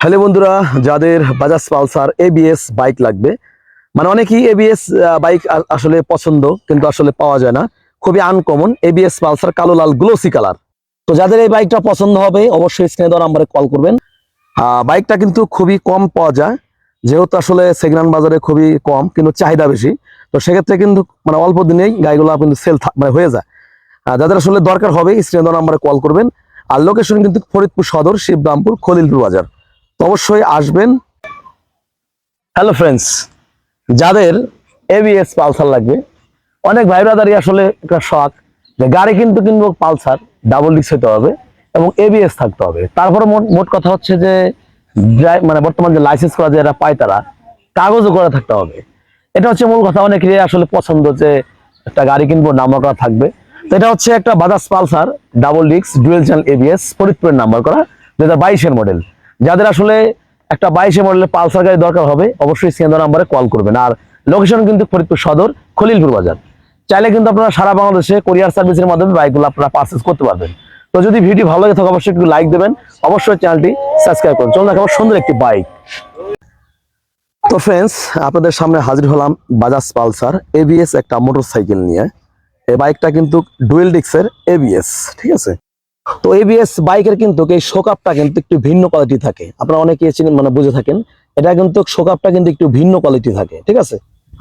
Hello বন্ধুরা, যাদের Bajaj Pulsar ABS bike লাগবে মানে অনেকেই এবিএস বাইক আসলে পছন্দ, কিন্তু আসলে পাওয়া যায় না। খুবই আনকমন এবিএস পালসার কালো লাল গ্লোসি কালার তো যাদের এই বাইকটা পছন্দ হবে, অবশ্যই দেওয়া নাম্বারে কল করবেন। বাইকটা কিন্তু খুবই কম পাওয়া যায়, যেহেতু আসলে হ্যান্ড বাজারে খুবই কম, কিন্তু চাহিদা বেশি। তো সেক্ষেত্রে কিন্তু মানে অল্প দিনেই গাড়িগুলো কিন্তু সেল মানে হয়ে যায়। যাদের আসলে দরকার হবে দেওয়া নাম্বারে কল করবেন। আর লোকেশন কিন্তু ফরিদপুর সদর, শিবরামপুর, খলিলপুর বাজার। অবশ্যই আসবেন। হ্যালো ফ্রেন্ডস যাদের এবিএস পালসার লাগবে, অনেক ভাই ব্রাদারই আসলে একটা শখ যে গাড়ি কিন্তু কিনবো পালসার ডাবল ডিস্ক হতে হবে এবং এবিএস থাকতে হবে। তারপরে মোট- কথা হচ্ছে যে মানে বর্তমান যে লাইসেন্স করা যারা পায় তারা, কাগজও করে থাকতে হবে। এটা হচ্ছে মূল কথা, অনেকেরই আসলে পছন্দ যে একটা গাড়ি কিনবো নাম্বার করা থাকবে। তো এটা হচ্ছে একটা Bajaj Pulsar double disc dual channel ABS ফরিদপুরের নাম্বার করা দু হাজার বাইশের মডেল যাদের আসলে একটা বাইশে মডেলের পালসার গাড়ি দরকার হবে, অবশ্যই সিএনদার নাম্বারে কল করবেন। আর লোকেশন কিন্তু ফরিদপুর সদর, খলিলপুর বাজার। চাইলে কিন্তু আপনারা সারা বাংলাদেশে কোরিয়ার সার্ভিসের মাধ্যমে বাইকগুলো আপনারা পারচেস করতে পারবেন। তো যদি ভিডিও ভালো লাগে থাকে, অবশ্যই একটু লাইক দেবেন। অবশ্যই চ্যানেলটি সাবস্ক্রাইব করুন। চলুন দেখাবো সুন্দর একটি বাইক তো ফ্রেন্ডস আপনাদের সামনে হাজির হলাম বাজাজ পালসার এবিএস একটা মোটরসাইকেল নিয়ে। এই বাইকটা কিন্তু ডুয়েল ডিক্সের এবিএস ঠিক আছে? তো এবিএস বাইকের কিন্তু এই শোকাপটা কিন্তু একটু ভিন্ন কোয়ালিটি থাকে। আপনারা অনেকে চিনেন মানে বুঝে থাকেন। এটা কিন্তু শোকাপটা কিন্তু একটু ভিন্ন কোয়ালিটি থাকে, ঠিক আছে?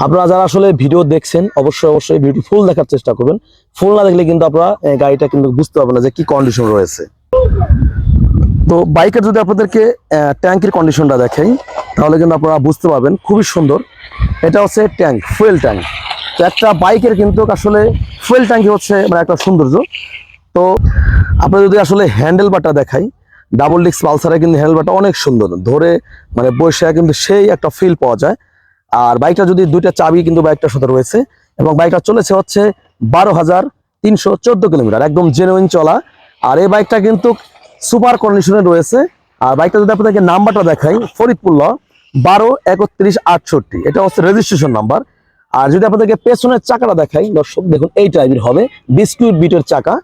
আপনারা যারা আসলে ভিডিও দেখছেন, অবশ্যই অবশ্যই ভিডিও ফুল দেখার চেষ্টা করবেন। ফুল না দেখলে কিন্তু আপনারা গাড়িটা কিন্তু বুঝতে পারবেন যে কি কন্ডিশন রয়েছে। তো বাইকের যদি আপনাদেরকে ট্যাঙ্কের কন্ডিশনটা দেখাই, তাহলে কিন্তু আপনারা বুঝতে পারবেন, খুবই সুন্দর। এটা হচ্ছে ট্যাঙ্ক ফুয়েল ট্যাঙ্ক তো একটা বাইকের কিন্তু আসলে ফুয়েল ট্যাঙ্কি হচ্ছে মানে একটা সৌন্দর্য। তো আপনার যদি আসলে হ্যান্ডেল বারটা দেখাই ডাবল ডিস্ক পালসারে কিন্তু হ্যান্ডেল বারটা অনেক সুন্দর। ধরে মানে বসে কিন্তু সেই একটা ফিল পাওয়া যায়। আর বাইকটা যদি দুইটা চাবি কিন্তু বাইকটার সাথে রয়েছে, এবং বাইকটা চলেছে হচ্ছে বারো হাজার তিনশো চোদ্দ কিলোমিটার, একদম জেনুইন চলা। আর এই বাইকটা কিন্তু সুপার কন্ডিশনে রয়েছে। আর বাইকটা যদি আপনাদেরকে নাম্বারটা দেখাই, ফরিদপুর ল, বারো একত্রিশ আটষট্টি। এটা হচ্ছে রেজিস্ট্রেশন নাম্বার আর যদি আপনাদেরকে পেছনের চাকাটা দেখাই, দর্শক, দেখুন, এই টাইপের হবে। বিস্কুট বিটের চাকা।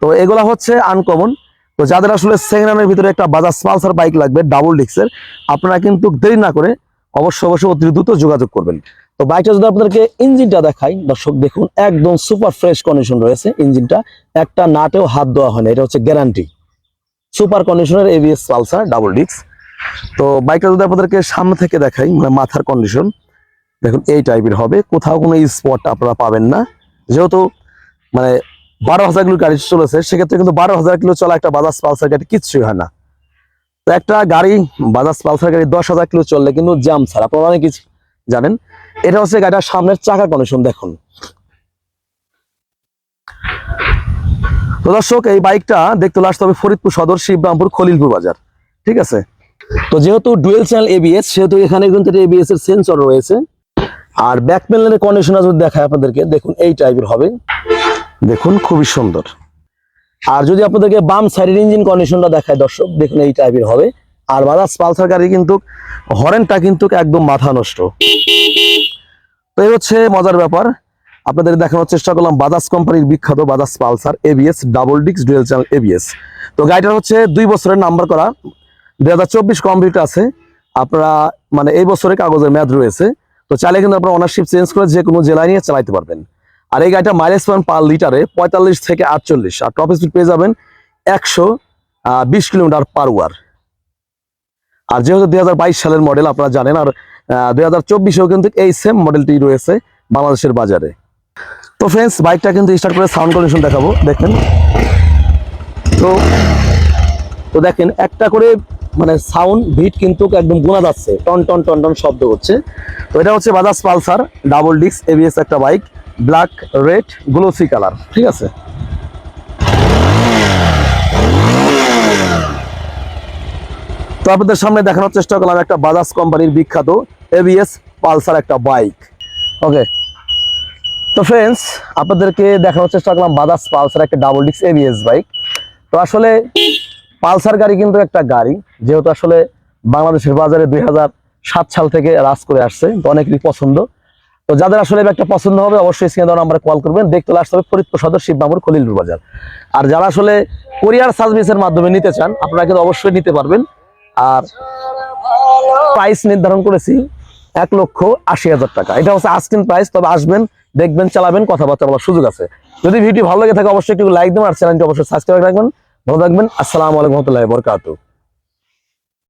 তো এগুলা হচ্ছে আনকমন তো যাদের আসলে সেকেন্ড ভিতরে একটা বাজাজ পালসার বাইক লাগবে ডাবল ডিস্কের আপনারা কিন্তু দেরি না করে অবশ্যই অবশ্যই অতি দ্রুত যোগাযোগ করবেন। তো বাইকটা যদি আপনাদেরকে ইঞ্জিনটা দেখাই, দর্শক দেখুন, একদম সুপার ফ্রেশ কন্ডিশন রয়েছে ইঞ্জিনটা। একটা নাটেও হাত দেওয়া হয় না, এটা হচ্ছে গ্যারান্টি সুপার কন্ডিশনের এবিএস পালসার ডাবল ডিস্ক তো বাইকটা যদি আপনাদেরকে সামনে থেকে দেখাই মানে মাথার কন্ডিশন দেখুন, এই টাইপের হবে। কোথাও কোনো স্পট আপনারা পাবেন না। যেহেতু মানে বারো হাজার কিলো গাড়ি চলেছে, সেক্ষেত্রে কিন্তু বারো হাজার কিলো চলা একটা বাজাজ পালসার গাড়ি কিচ্ছুই হয় না। তো একটা গাড়ি বাজাজ পালসার গাড়ি দশ হাজার কিলো চললে কিন্তু জ্যাম ছাড়া, আপনারা অনেক কিছু জানেন। এটা হচ্ছে গাড়িটার সামনের চাকা কন্ডিশন দেখুন। তো দর্শক, এই বাইকটা দেখতে আসতে হবে ফরিদপুর সদর, শিবরামপুর, খলিলপুর বাজার। ঠিক আছে? তো যেহেতু ডুয়েল চ্যানেল এবিএস সেহেতু এখানে কিন্তু এবিএস এর সেন্সর রয়েছে। আর ব্যাক প্যানেলের কন্ডিশনার যদি দেখায় আপনাদেরকে, দেখুন এই টাইপের হবে। দেখুন, খুবই সুন্দর। আর যদি আপনাদেরকে বাম সাইডের ইঞ্জিন কন্ডিশনটা দেখায়, দর্শক, দেখুন এই টাইপের হবে। আর বাজাজ পালসার গাড়ি কিন্তু হরেনটা কিন্তু একদম মাথা নষ্ট। তো এই হচ্ছে মজার ব্যাপার। আপনাদের দেখানোর চেষ্টা করলাম বাজাজ কোম্পানির বিখ্যাত বাজাজ পালসার এবিএস ডাবল ডিক্স ডুয়েল চ্যানেল এবিএস তো গাড়িটা হচ্ছে দুই বছরের নাম্বার করা। দুই হাজার চব্বিশ কমপ্লিট আছে। আপনারা মানে এই বছরে কাগজের মেয়াদ রয়েছে। তো চাইলে কিন্তু আপনারা ওনারশিপ চেঞ্জ করে যে কোনো জেলায় নিয়ে চালাইতে পারবেন। আর এই গাড়িটা মাইলেজ পাবেন পার লিটারে পঁয়তাল্লিশ থেকে আটচল্লিশ। আর টপ স্পিড পেয়ে যাবেন একশো বিশ কিলোমিটার পার ওয়ার আর যেহেতু দু হাজার বাইশ সালের মডেল আপনারা জানেন, আর দুই হাজার চব্বিশেও কিন্তু এই সেম মডেলটি রয়েছে বাংলাদেশের বাজারে। তো ফ্রেন্ডস বাইকটা কিন্তু স্টার্ট করে সাউন্ড কন্ডিশন দেখাবো। দেখেন। তো তো দেখেন, একটা করে মানে সাউন্ড ভিট কিন্তু একদম গোনা যাচ্ছে। টন টন টন টন শব্দ হচ্ছে। তো এটা হচ্ছে Bajaj Pulsar double disc ABS একটা bike black, red, glossy colour, ঠিক আছে? তো আপনাদের সামনে দেখানোর চেষ্টা করলাম একটা বাজাজ কোম্পানির বিখ্যাত এবিএস পালসার একটা বাইক ওকে তো ফ্রেন্ডস আপনাদেরকে দেখানোর চেষ্টা করলাম বাজাজ পালসার একটা ডাবল ডিস্ক এবিএস বাইক। তো আসলে পালসার গাড়ি কিন্তু একটা গাড়ি, যেহেতু আসলে বাংলাদেশের বাজারে দুই সাল থেকে রাজ করে আসছে, তো অনেকেরই পছন্দ। তো যাদের আসলে একটা পছন্দ হবে, অবশ্যই স্ক্রিনে দেওয়া নাম্বারে কল করবেন। দেখতে আসতে হবে ফরিদপুর সদর শিববাবুর খলিলপুর বাজার। আর যারা আসলে কোরিয়ার সার্ভিসের মাধ্যমে নিতে চান, আপনারা কিন্তু অবশ্যই নিতে পারবেন। আর প্রাইস নির্ধারণ করেছি এক লক্ষ আশি হাজার টাকা। এটা হচ্ছে আস্কিন প্রাইস তবে আসবেন, দেখবেন, চালাবেন, কথাবার্তা বলার সুযোগ আছে। যদি ভিডিও ভালো লাগে থাকে, অবশ্যই একটু লাইক দেবেন, আর চ্যানেলটি অবশ্যই সাবস্ক্রাইব রাখবেন। ভালো থাকবেন। আসসালামু আলাইকুম রহমতুল্লাহ বরকাতু